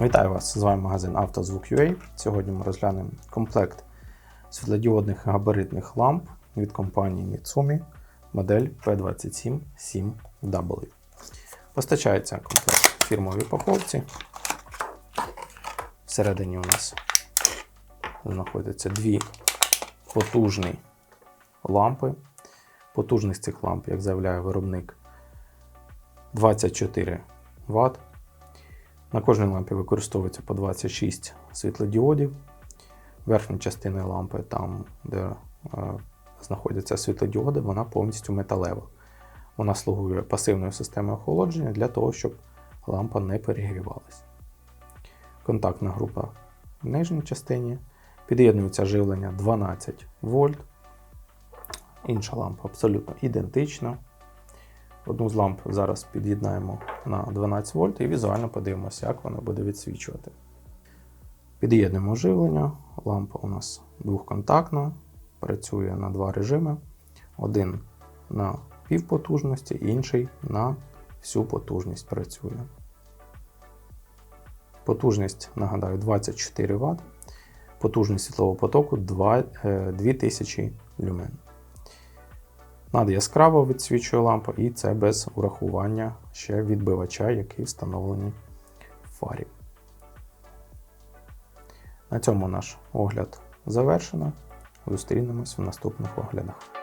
Вітаю вас! З вами магазин «Автозвук.UA». Сьогодні ми розглянемо комплект світлодіодних габаритних ламп від компанії Mitsumi модель P277W. Постачається комплект в фірмовій упаковці. Всередині у нас знаходяться дві потужні лампи. Потужність цих ламп, як заявляє виробник, 24 Вт. На кожній лампі використовується по 26 світлодіодів. Верхня частина лампи, там, де е, знаходяться світлодіоди, вона повністю металева. Вона слугує пасивною системою охолодження для того, щоб лампа не перегрівалася. Контактна група в нижній частині. Під'єднується живлення 12 вольт. Інша лампа абсолютно ідентична. Одну з ламп зараз під'єднаємо на 12 вольт і візуально подивимося, як вона буде відсвічувати. Під'єднуємо живлення. Лампа у нас двохконтактна, працює на два режими. Один на півпотужності, інший на всю потужність працює. Потужність, нагадаю, 24 Вт. Потужність світлового потоку 2, е, 2000 люмен. Над яскраво відсвічує лампа, і це без урахування ще відбивача, який встановлений в фарі. На цьому наш огляд завершено. Зустрінемось в наступних оглядах.